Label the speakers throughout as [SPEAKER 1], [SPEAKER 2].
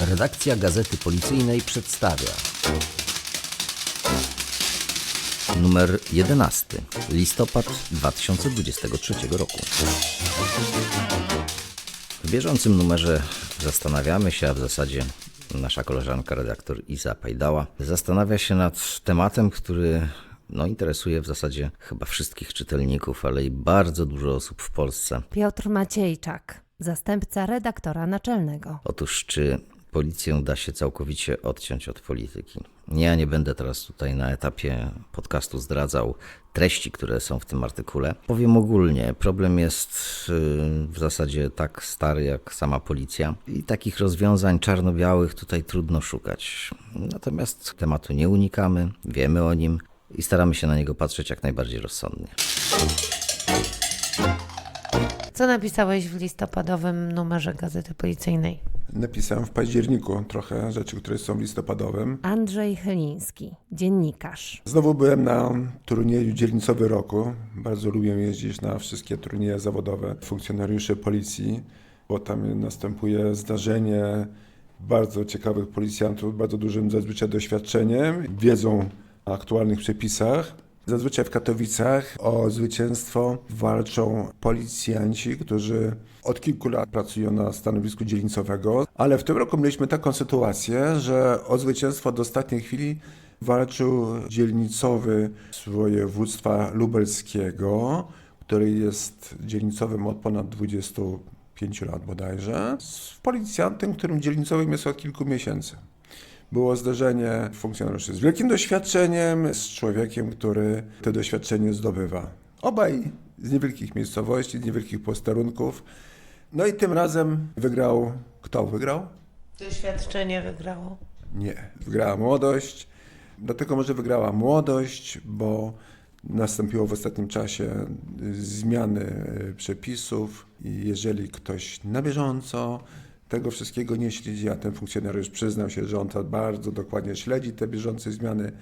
[SPEAKER 1] Redakcja Gazety Policyjnej przedstawia numer 11, listopad 2023 roku. W bieżącym numerze zastanawiamy się, a w zasadzie nasza koleżanka redaktor Iza Pajdała zastanawia się nad tematem, który no, interesuje w zasadzie chyba wszystkich czytelników, ale i bardzo dużo osób w Polsce.
[SPEAKER 2] Piotr Maciejczak, zastępca redaktora naczelnego.
[SPEAKER 1] Otóż czy policję da się całkowicie odciąć od polityki? Ja nie będę teraz tutaj na etapie podcastu zdradzał treści, które są w tym artykule. Powiem ogólnie, problem jest yy, w zasadzie tak stary jak sama policja i takich rozwiązań czarno-białych tutaj trudno szukać. Natomiast tematu nie unikamy, wiemy o nim i staramy się na niego patrzeć jak najbardziej rozsądnie.
[SPEAKER 2] Co napisałeś w listopadowym numerze Gazety Policyjnej?
[SPEAKER 3] Napisałem w październiku trochę rzeczy, które są w listopadowym.
[SPEAKER 2] Andrzej Chyliński, dziennikarz.
[SPEAKER 3] Znowu byłem na turnieju dzielnicowy roku. Bardzo lubię jeździć na wszystkie turnieje zawodowe funkcjonariuszy policji, bo tam następuje zdarzenie bardzo ciekawych policjantów, bardzo dużym zazwyczaj doświadczeniem, wiedzą o aktualnych przepisach. Zazwyczaj w Katowicach o zwycięstwo walczą policjanci, którzy od kilku lat pracują na stanowisku dzielnicowego, ale w tym roku mieliśmy taką sytuację, że o zwycięstwo do ostatniej chwili walczył dzielnicowy z województwa lubelskiego, który jest dzielnicowym od ponad 25 lat bodajże, z policjantem, którym dzielnicowym jest od kilku miesięcy. Było zdarzenie funkcjonariuszy z wielkim doświadczeniem, z człowiekiem, który to doświadczenie zdobywa. Obaj z niewielkich miejscowości, z niewielkich posterunków. No i tym razem wygrał. Kto wygrał?
[SPEAKER 2] Doświadczenie wygrało.
[SPEAKER 3] Nie, wygrała młodość. Dlatego może wygrała młodość, bo nastąpiło w ostatnim czasie zmiany e, przepisów i jeżeli ktoś na bieżąco tego wszystkiego nie śledzi, a ten funkcjonariusz przyznał się, że on to bardzo dokładnie śledzi, te bieżące zmiany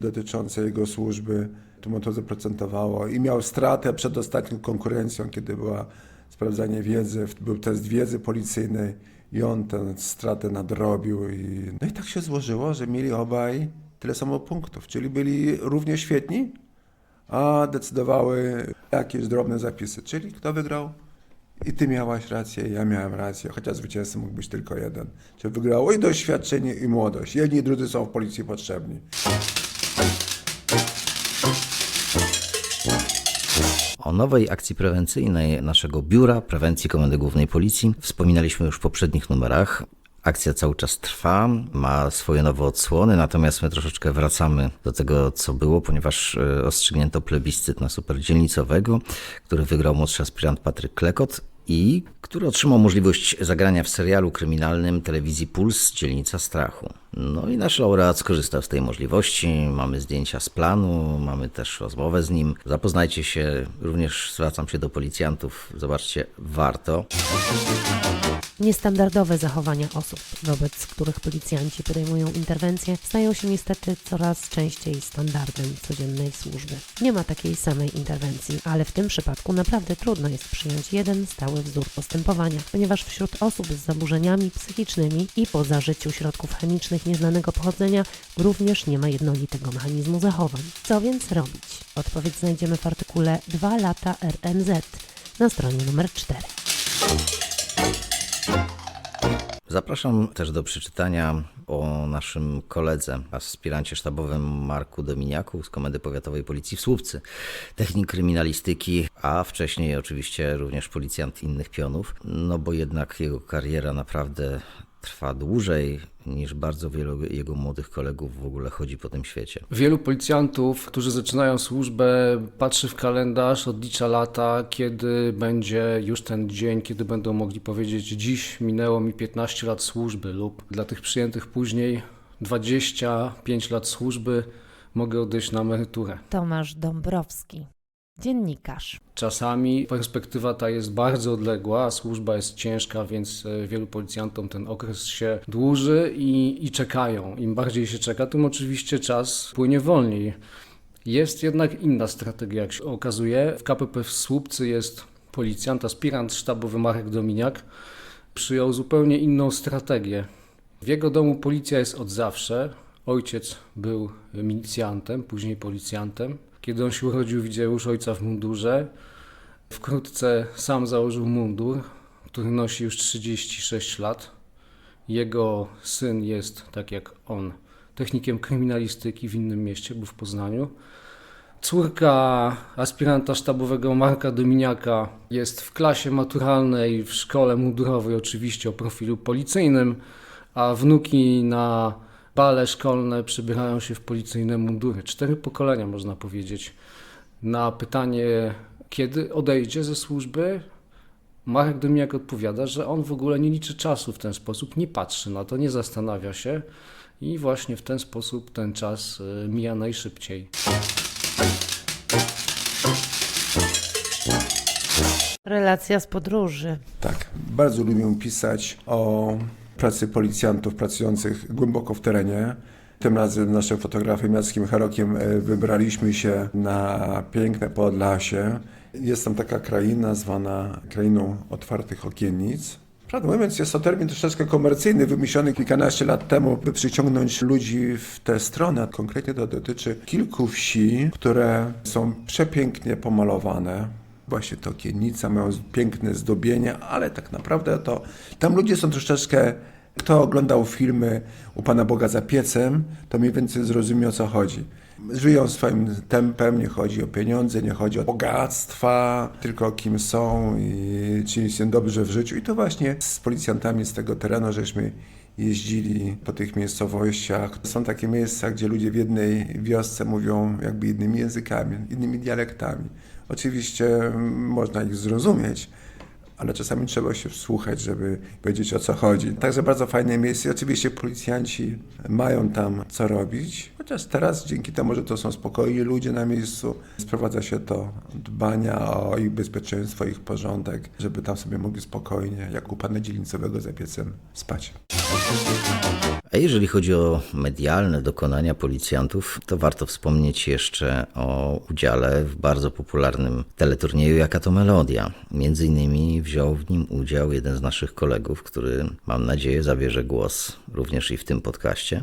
[SPEAKER 3] dotyczące jego służby, to mu to zaprocentowało i miał stratę przed ostatnią konkurencją, kiedy była sprawdzanie wiedzy, był test wiedzy policyjnej i on tę stratę nadrobił. I... No i tak się złożyło, że mieli obaj tyle samo punktów, czyli byli równie świetni, a decydowały jakieś drobne zapisy, czyli kto wygrał? I ty miałaś rację, ja miałem rację, chociaż zwycięzcą mógł być tylko jeden. Czyli wygrało i doświadczenie, i młodość. Jedni i drudzy są w policji potrzebni.
[SPEAKER 1] O nowej akcji prewencyjnej naszego Biura Prewencji Komendy Głównej Policji wspominaliśmy już w poprzednich numerach. Akcja cały czas trwa, ma swoje nowe odsłony, natomiast my troszeczkę wracamy do tego, co było, ponieważ e, rozstrzygnięto plebiscyt na superdzielnicowego, który wygrał młodszy aspirant Patryk Klekot i który otrzymał możliwość zagrania w serialu kryminalnym telewizji Puls Dzielnica Strachu. No i nasz laureat skorzystał z tej możliwości. Mamy zdjęcia z planu, mamy też rozmowę z nim. Zapoznajcie się, również zwracam się do policjantów. Zobaczcie, warto.
[SPEAKER 2] Niestandardowe zachowania osób, wobec których policjanci podejmują interwencje, stają się niestety coraz częściej standardem codziennej służby. Nie ma takiej samej interwencji, ale w tym przypadku naprawdę trudno jest przyjąć jeden stały wzór postępowania, ponieważ wśród osób z zaburzeniami psychicznymi i po zażyciu środków chemicznych nieznanego pochodzenia również nie ma jednolitego mechanizmu zachowań. Co więc robić? Odpowiedź znajdziemy w artykule 2 lata RNZ na stronie numer 4.
[SPEAKER 1] Zapraszam też do przeczytania o naszym koledze, aspirancie sztabowym Marku Dominiaku z Komendy Powiatowej Policji w Słupcy, technik kryminalistyki, a wcześniej oczywiście również policjant innych pionów, no bo jednak jego kariera naprawdę trwa dłużej niż bardzo wielu jego młodych kolegów w ogóle chodzi po tym świecie.
[SPEAKER 4] Wielu policjantów, którzy zaczynają służbę, patrzy w kalendarz, odlicza lata, kiedy będzie już ten dzień, kiedy będą mogli powiedzieć: Dziś minęło mi 15 lat służby, lub dla tych przyjętych później 25 lat służby, mogę odejść na emeryturę.
[SPEAKER 2] Tomasz Dąbrowski, dziennikarz.
[SPEAKER 4] Czasami perspektywa ta jest bardzo odległa, służba jest ciężka, więc e, wielu policjantom ten okres się dłuży i, i czekają. Im bardziej się czeka, tym oczywiście czas płynie wolniej. Jest jednak inna strategia, jak się okazuje. W KPP w Słupcy jest policjant, aspirant sztabowy Marek Dominiak. Przyjął zupełnie inną strategię. W jego domu policja jest od zawsze. Ojciec był milicjantem, później policjantem. Kiedy on się urodził, widział już ojca w mundurze. Wkrótce sam założył mundur, który nosi już 36 lat. Jego syn jest, tak jak on, technikiem kryminalistyki w innym mieście, był w Poznaniu. Córka aspiranta sztabowego Marka Dominiaka jest w klasie maturalnej w szkole mundurowej, oczywiście o profilu policyjnym, a wnuki na bale szkolne przybierają się w policyjne mundury. Cztery pokolenia, można powiedzieć. Na pytanie, kiedy odejdzie ze służby, Marek Dominiak odpowiada, że on w ogóle nie liczy czasu w ten sposób, nie patrzy na to, nie zastanawia się i właśnie w ten sposób ten czas y, mija najszybciej.
[SPEAKER 2] Relacja z podróży.
[SPEAKER 3] Tak, bardzo lubię pisać o pracy policjantów pracujących głęboko w terenie. Tym razem naszym fotografem Jackiem Harokiem e, wybraliśmy się na piękne Podlasie. Jest tam taka kraina zwana krainą otwartych okiennic. Prawdę mówiąc, jest to termin troszeczkę komercyjny, wymyślony kilkanaście lat temu, by przyciągnąć ludzi w tę stronę. Konkretnie to dotyczy kilku wsi, które są przepięknie pomalowane. Właśnie te okiennice mają piękne zdobienia, ale tak naprawdę to tam ludzie są troszeczkę. Kto oglądał filmy u Pana Boga za piecem, to mniej więcej zrozumie o co chodzi. Żyją swoim tempem, nie chodzi o pieniądze, nie chodzi o bogactwa, tylko o kim są i czyni się dobrze w życiu. I to właśnie z policjantami z tego terenu, żeśmy jeździli po tych miejscowościach. Są takie miejsca, gdzie ludzie w jednej wiosce mówią jakby innymi językami, innymi dialektami. Oczywiście mm, można ich zrozumieć, ale czasami trzeba się wsłuchać, żeby wiedzieć o co chodzi. Także bardzo fajne miejsce. Oczywiście policjanci mają tam co robić, chociaż teraz dzięki temu, że to są spokojni ludzie na miejscu, sprowadza się do dbania o ich bezpieczeństwo, ich porządek, żeby tam sobie mogli spokojnie, jak u pana dzielnicowego za piecem, spać.
[SPEAKER 1] A jeżeli chodzi o medialne dokonania policjantów, to warto wspomnieć jeszcze o udziale w bardzo popularnym teleturnieju Jaka to Melodia. Między innymi wziął w nim udział jeden z naszych kolegów, który mam nadzieję zabierze głos również i w tym podcaście.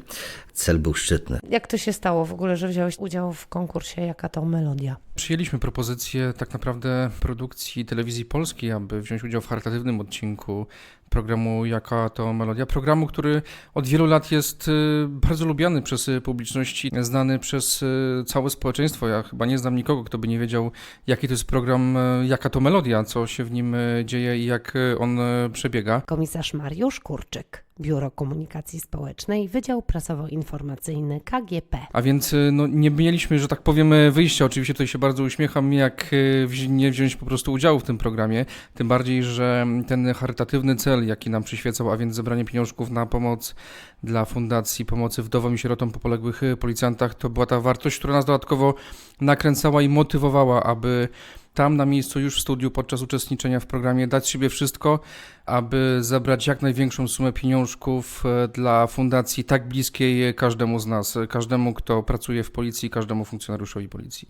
[SPEAKER 1] Cel był szczytny.
[SPEAKER 2] Jak to się stało w ogóle, że wziąłeś udział w konkursie Jaka to melodia?
[SPEAKER 5] Przyjęliśmy propozycję tak naprawdę produkcji telewizji polskiej, aby wziąć udział w charytatywnym odcinku programu Jaka to Melodia. Programu, który od wielu lat jest y, bardzo lubiany przez y, publiczność i znany przez y, całe społeczeństwo. Ja chyba nie znam nikogo, kto by nie wiedział, jaki to jest program Jaka to Melodia, co się w nim dzieje i jak on przebiega.
[SPEAKER 2] Komisarz Mariusz Kurczyk, Biuro Komunikacji Społecznej, Wydział Prasowo-Informacyjny KGP.
[SPEAKER 5] A więc y, no, nie mieliśmy, że tak powiem, y, wyjścia. Oczywiście tutaj się bardzo uśmiecham, jak y, nie wziąć po prostu udziału w tym programie. Tym bardziej, że ten charytatywny cel, jaki nam przyświecał, a więc zebranie pieniążków na pomoc dla Fundacji Pomocy Wdowom i Sierotom po poległych policjantach, to była ta wartość, która nas dodatkowo nakręcała i motywowała, aby tam na miejscu już w studiu podczas uczestniczenia w programie dać siebie wszystko, aby zebrać jak największą sumę pieniążków e, dla fundacji tak bliskiej każdemu z nas, e, każdemu, kto pracuje w policji, każdemu funkcjonariuszowi policji.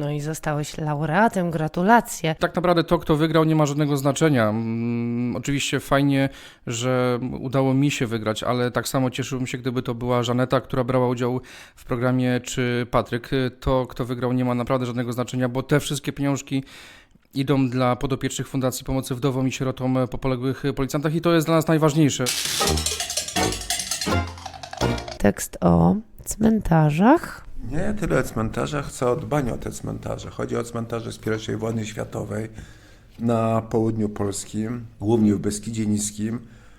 [SPEAKER 2] No i zostałeś laureatem, gratulacje.
[SPEAKER 5] Tak naprawdę to, kto wygrał, nie ma żadnego znaczenia. Mm, Oczywiście fajnie, że udało mi się wygrać, ale tak samo cieszyłbym się, gdyby to była Żaneta, która brała udział w programie, czy Patryk. To, kto wygrał, nie ma naprawdę żadnego znaczenia, bo te wszystkie pieniążki idą dla podopiecznych Fundacji Pomocy Wdowom i Sierotom po poległych policjantach i to jest dla nas najważniejsze.
[SPEAKER 2] Tekst o cmentarzach.
[SPEAKER 3] Nie tyle o cmentarzach, co o dbaniu o te cmentarze. Chodzi o cmentarze z I wojny światowej na południu Polski, głównie w Beskidzie Niskim.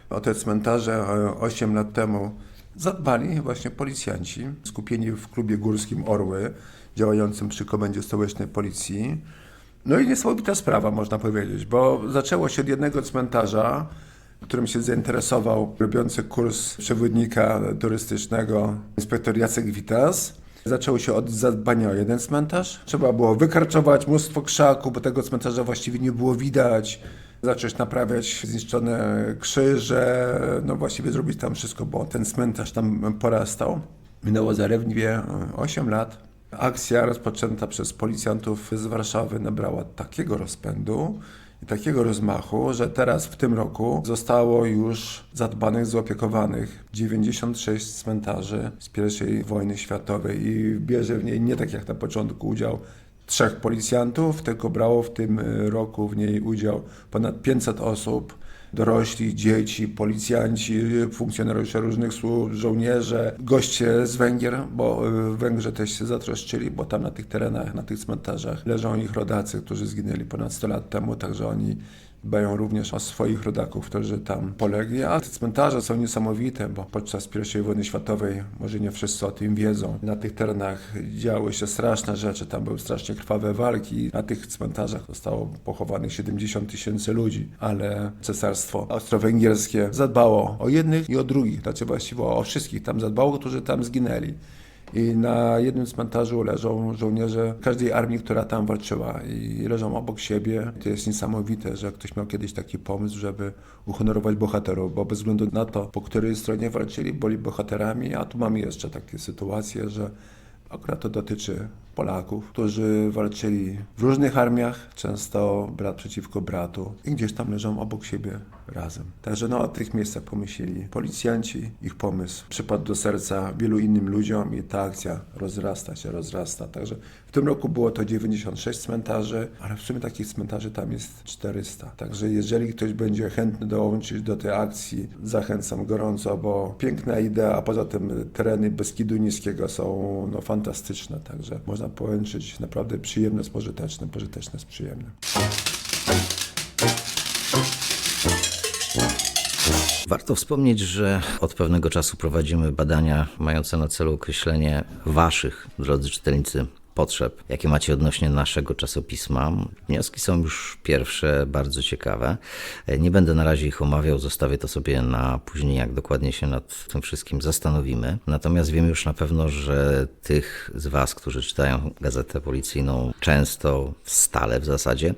[SPEAKER 3] O te cmentarze e, 8 lat temu zadbali właśnie policjanci skupieni w klubie górskim Orły, działającym przy Komendzie Stołecznej Policji. No i niesamowita sprawa, można powiedzieć, bo zaczęło się od jednego cmentarza, którym się zainteresował robiący kurs przewodnika turystycznego inspektor Jacek Witas. Zaczęło się od zadbania o jeden cmentarz. Trzeba było wykarczować mnóstwo krzaków, bo tego cmentarza właściwie nie było widać. Zacząć naprawiać zniszczone krzyże, no właściwie zrobić tam wszystko, bo ten cmentarz tam porastał. Minęło zaledwie 8 lat. Akcja rozpoczęta przez policjantów z Warszawy nabrała takiego rozpędu i takiego rozmachu, że teraz w tym roku zostało już zadbanych, zaopiekowanych 96 cmentarzy z I wojny światowej i bierze w niej nie tak jak na początku udział trzech policjantów, tylko brało w tym roku w niej udział ponad 500 osób, dorośli, dzieci, policjanci, funkcjonariusze różnych służb, żołnierze, goście z Węgier, bo y, Węgrzy też się zatroszczyli, bo tam na tych terenach, na tych cmentarzach leżą ich rodacy, którzy zginęli ponad 100 lat temu, także oni dbają również o swoich rodaków, którzy tam polegli. A te cmentarze są niesamowite, bo podczas I wojny światowej, może nie wszyscy o tym wiedzą, na tych terenach działy się straszne rzeczy, tam były strasznie krwawe walki. Na tych cmentarzach zostało pochowanych 70 tysięcy ludzi, ale cesarstwo austro-węgierskie zadbało o jednych i o drugich, znaczy właściwie o wszystkich tam zadbało, którzy tam zginęli. I na jednym cmentarzu leżą żołnierze każdej armii, która tam walczyła i leżą obok siebie. To jest niesamowite, że ktoś miał kiedyś taki pomysł, żeby uhonorować bohaterów, bo bez względu na to, po której stronie walczyli, byli bohaterami, a tu mamy jeszcze takie sytuacje, że akurat to dotyczy Polaków, którzy walczyli w różnych armiach, często brat przeciwko bratu i gdzieś tam leżą obok siebie razem. Także no o tych miejscach pomyśleli policjanci, ich pomysł przypadł do serca wielu innym ludziom i ta akcja rozrasta się, rozrasta. Także w tym roku było to 96 cmentarzy, ale w sumie takich cmentarzy tam jest 400. Także jeżeli ktoś będzie chętny dołączyć do tej akcji, zachęcam gorąco, bo piękna idea, a poza tym tereny Beskidu Niskiego są no, fantastyczne, także można połączyć naprawdę przyjemne z pożytecznym, pożyteczne z przyjemnym.
[SPEAKER 1] Warto wspomnieć, że od pewnego czasu prowadzimy badania mające na celu określenie Waszych, drodzy czytelnicy, potrzeb, jakie macie odnośnie naszego czasopisma. Wnioski są już pierwsze, bardzo ciekawe. Nie będę na razie ich omawiał, zostawię to sobie na później, jak dokładnie się nad tym wszystkim zastanowimy. Natomiast wiem już na pewno, że tych z Was, którzy czytają gazetę policyjną często, stale w zasadzie,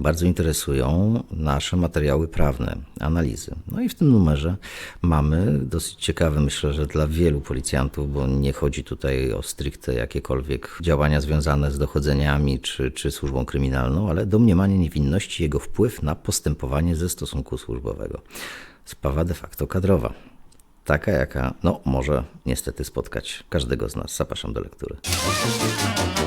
[SPEAKER 1] bardzo interesują nasze materiały prawne, analizy. No i w tym numerze mamy dosyć ciekawe, myślę, że dla wielu policjantów, bo nie chodzi tutaj o stricte jakiekolwiek działania związane z dochodzeniami czy, czy służbą kryminalną, ale domniemanie niewinności, jego wpływ na postępowanie ze stosunku służbowego. Sprawa de facto kadrowa. Taka, jaka no, może niestety spotkać każdego z nas. Zapraszam do lektury.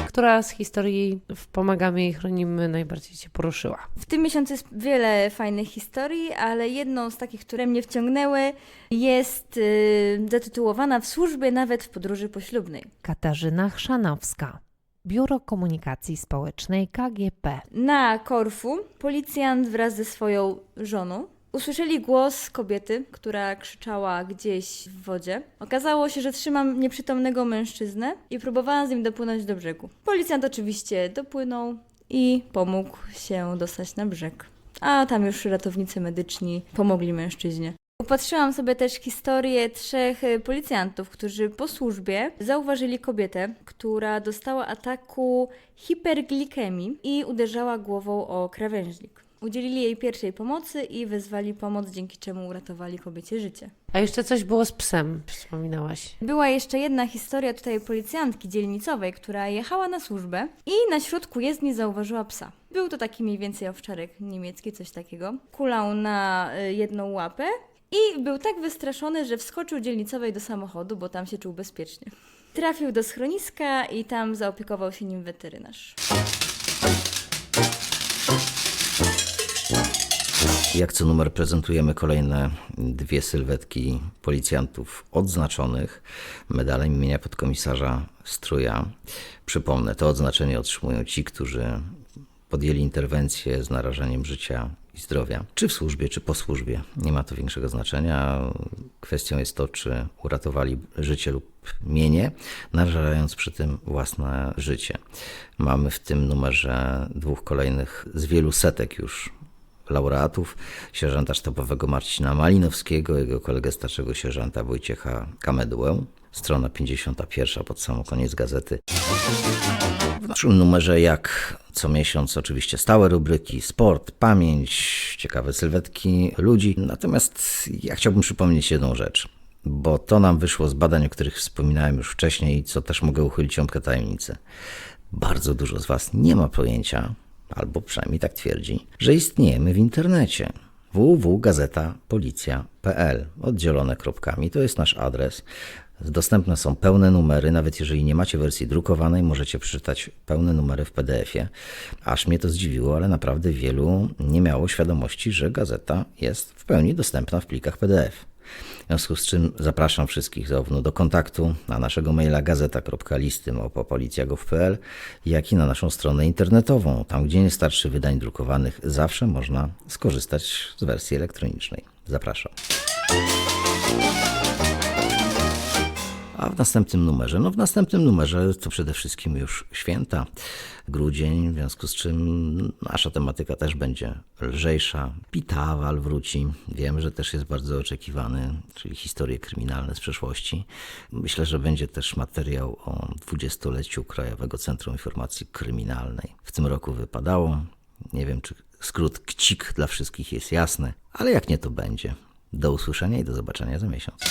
[SPEAKER 2] Która z historii w Pomagamy i Chronimy najbardziej Cię poruszyła?
[SPEAKER 6] W tym miesiącu jest wiele fajnych historii, ale jedną z takich, które mnie wciągnęły, jest y, zatytułowana W służbie nawet w podróży poślubnej.
[SPEAKER 2] Katarzyna Chrzanowska, Biuro Komunikacji Społecznej KGP.
[SPEAKER 6] Na Korfu policjant wraz ze swoją żoną usłyszeli głos kobiety, która krzyczała gdzieś w wodzie. Okazało się, że trzymam nieprzytomnego mężczyznę i próbowałam z nim dopłynąć do brzegu. Policjant oczywiście dopłynął i pomógł się dostać na brzeg. A tam już ratownicy medyczni pomogli mężczyźnie. Upatrzyłam sobie też historię trzech y, policjantów, którzy po służbie zauważyli kobietę, która dostała ataku hiperglikemii i uderzała głową o krawężnik. Udzielili jej pierwszej pomocy i wezwali pomoc, dzięki czemu uratowali kobiecie życie.
[SPEAKER 2] A jeszcze coś było z psem, wspominałaś.
[SPEAKER 6] Była jeszcze jedna historia tutaj policjantki dzielnicowej, która jechała na służbę i na środku jezdni zauważyła psa. Był to taki mniej więcej owczarek niemiecki, coś takiego. Kulał na y, jedną łapę i był tak wystraszony, że wskoczył dzielnicowej do samochodu, bo tam się czuł bezpiecznie. Trafił do schroniska i tam zaopiekował się nim weterynarz.
[SPEAKER 1] Jak co numer prezentujemy kolejne dwie sylwetki policjantów odznaczonych medalem imienia podkomisarza Struja. Przypomnę, to odznaczenie otrzymują ci, którzy podjęli interwencję z narażeniem życia i zdrowia, czy w służbie, czy po służbie. Nie ma to większego znaczenia. Kwestią jest to, czy uratowali życie lub mienie, narażając przy tym własne życie. Mamy w tym numerze dwóch kolejnych z wielu setek już laureatów, sierżanta sztabowego Marcina Malinowskiego, jego kolegę starszego sierżanta Wojciecha Kamedułę. Strona 51 pod sam koniec gazety. W naszym numerze, jak co miesiąc, oczywiście stałe rubryki, sport, pamięć, ciekawe sylwetki ludzi. Natomiast ja chciałbym przypomnieć jedną rzecz, bo to nam wyszło z badań, o których wspominałem już wcześniej i co też mogę uchylić ząbkę tajemnicy. Bardzo dużo z Was nie ma pojęcia, albo przynajmniej tak twierdzi, że istniejemy w internecie www.gazetapolicja.pl oddzielone kropkami. To jest nasz adres. Dostępne są pełne numery, nawet jeżeli nie macie wersji drukowanej, możecie przeczytać pełne numery w PDF-ie. Aż mnie to zdziwiło, ale naprawdę wielu nie miało świadomości, że gazeta jest w pełni dostępna w plikach PDF. W związku z czym zapraszam wszystkich zarówno do kontaktu na naszego maila gazeta.listy.policja.gov.pl, jak i na naszą stronę internetową. Tam, gdzie nie starczy wydań drukowanych, zawsze można skorzystać z wersji elektronicznej. Zapraszam. A w następnym numerze? No w następnym numerze to przede wszystkim już święta, grudzień, w związku z czym nasza tematyka też będzie lżejsza. Pitawal wróci, wiem, że też jest bardzo oczekiwany, czyli historie kryminalne z przeszłości. Myślę, że będzie też materiał o dwudziestoleciu Krajowego Centrum Informacji Kryminalnej. W tym roku wypadało, nie wiem czy skrót KCIK dla wszystkich jest jasny, ale jak nie to będzie. Do usłyszenia i do zobaczenia za miesiąc.